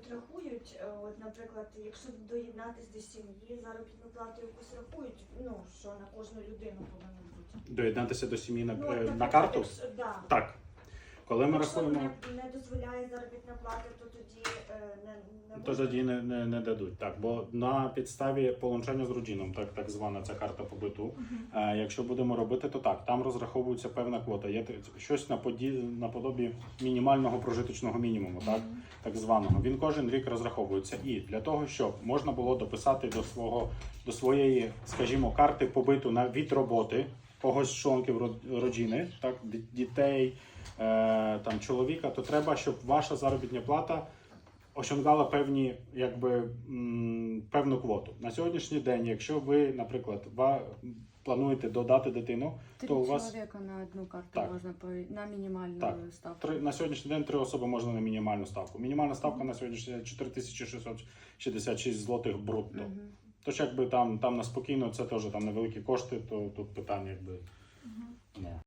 от рахують, е, от, наприклад, якщо доєднатись до сім'ї, заробітну плату якусь рахують, ну що на кожну людину повинно бути. Доєднатися до сім'ї на, Ну, е, на карту? якщо- да. Так. Коли ми Якщо рахуємо, не, не дозволяє заробітна плата, то тоді е, не, не то можна? тоді не, не, не дадуть. Так, бо на підставі получення з родином, так, так звана ця карта побиту. Е, якщо будемо робити, то так, там розраховується певна квота. Є щось наподі, наподобі мінімального прожиточного мінімуму, так, так званого. Він кожен рік розраховується. І для того, щоб можна було дописати до свого до своєї, скажімо, карти побиту на від роботи когось з членків род- родини, так, дітей, е, там чоловіка, то треба, щоб ваша заробітна плата осягала певні, якби певну квоту. На сьогоднішній день, якщо ви, наприклад, плануєте додати дитину, Три то у вас человека на одну карту Так. можно по, на минимальную Так. ставку. три, на сьогоднішній день три особи можна на мінімальну ставку. Мінімальна ставка на сьогоднішній день 4666 злотих брутто. Мгм. Тож, якби там, там на спокійно, це теж там невеликі кошти, то тут питання, якби. Ну.